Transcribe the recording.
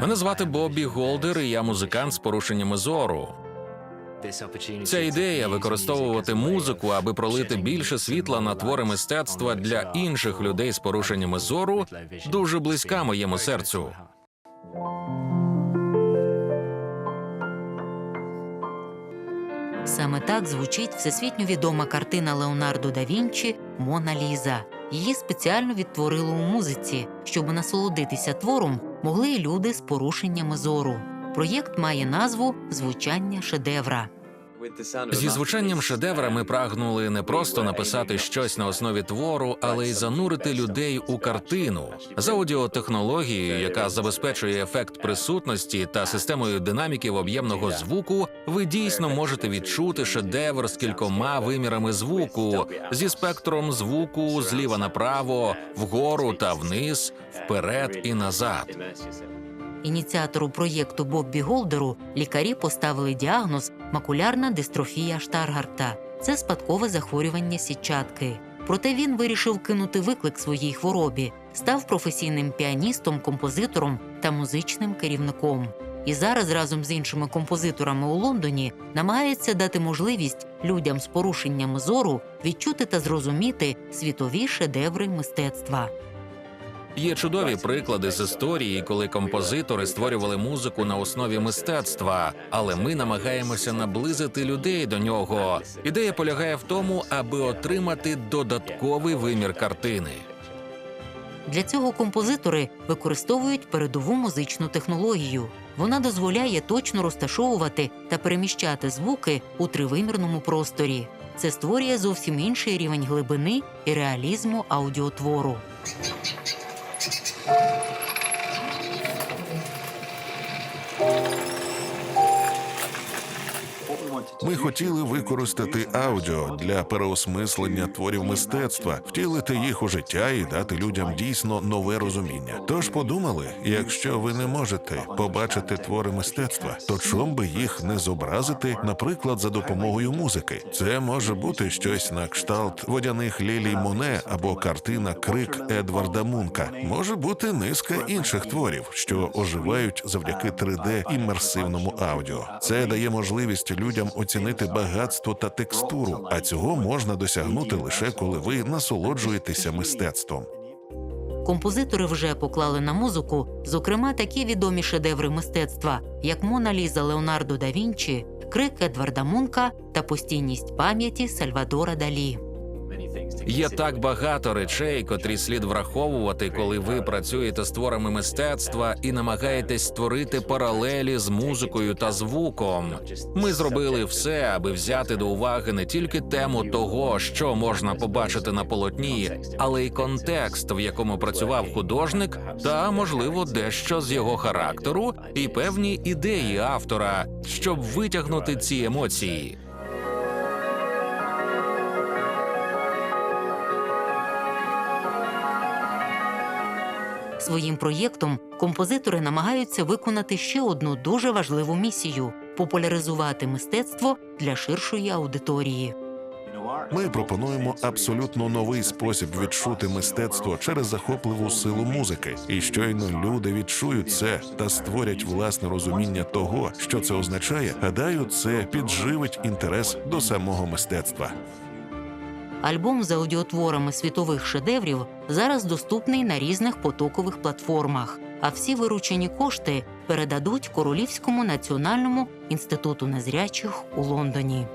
Мене звати Боббі Голдер, і я музикант з порушеннями зору. Ця ідея використовувати музику, аби пролити більше світла на твори мистецтва для інших людей з порушеннями зору, дуже близька моєму серцю. Саме так звучить всесвітньо відома картина Леонардо да Вінчі Мона Ліза. Її спеціально відтворили у музиці, щоб насолодитися твором могли і люди з порушеннями зору. Проєкт має назву Звучання шедевра. Зі звучанням шедевра ми прагнули не просто написати щось на основі твору, але й занурити людей у картину з аудіотехнологією, яка забезпечує ефект присутності та системою динаміків об'ємного звуку. Ви дійсно можете відчути шедевр з кількома вимірами звуку зі спектром звуку зліва направо, вгору та вниз, вперед і назад. Ініціатору проєкту Боббі Голдеру лікарі поставили діагноз макулярна дистрофія Штаргарта. Це спадкове захворювання сітчатки. Проте він вирішив кинути виклик своїй хворобі, став професійним піаністом, композитором та музичним керівником. І зараз разом з іншими композиторами у Лондоні намагається дати можливість людям з порушеннями зору відчути та зрозуміти світові шедеври мистецтва. Є чудові приклади з історії, коли композитори створювали музику на основі мистецтва, але ми намагаємося наблизити людей до нього. Ідея полягає в тому, аби отримати додатковий вимір картини. Для цього композитори використовують передову музичну технологію. Вона дозволяє точно розташовувати та переміщати звуки у тривимірному просторі. Це створює зовсім інший рівень глибини і реалізму аудіотвору. Thank you. Ми хотіли використати аудіо для переосмислення творів мистецтва, втілити їх у життя і дати людям дійсно нове розуміння. Тож подумали, якщо ви не можете побачити твори мистецтва, то чом би їх не зобразити, наприклад, за допомогою музики? Це може бути щось на кшталт водяних лілій Моне або картина Крик Едварда Мунка. Може бути низка інших творів, що оживають завдяки 3D імерсивному аудіо. Це дає можливість людям оцінити багатство та текстуру, а цього можна досягнути лише коли ви насолоджуєтеся мистецтвом. Композитори вже поклали на музику, зокрема, такі відомі шедеври мистецтва, як Мона Ліза Леонардо да Вінчі, Крик Едварда Мунка та постійність пам'яті Сальвадора Далі. Є так багато речей, котрі слід враховувати, коли ви працюєте з творами мистецтва і намагаєтесь створити паралелі з музикою та звуком. Ми зробили все, аби взяти до уваги не тільки тему того, що можна побачити на полотні, але й контекст, в якому працював художник, та можливо дещо з його характеру і певні ідеї автора, щоб витягнути ці емоції. Своїм проєктом композитори намагаються виконати ще одну дуже важливу місію популяризувати мистецтво для ширшої аудиторії. Ми пропонуємо абсолютно новий спосіб відчути мистецтво через захопливу силу музики. І щойно люди відчують це та створять власне розуміння того, що це означає. Гадаю, це підживить інтерес до самого мистецтва. Альбом з аудіотворами світових шедеврів зараз доступний на різних потокових платформах. А всі виручені кошти передадуть Королівському національному інституту незрячих у Лондоні.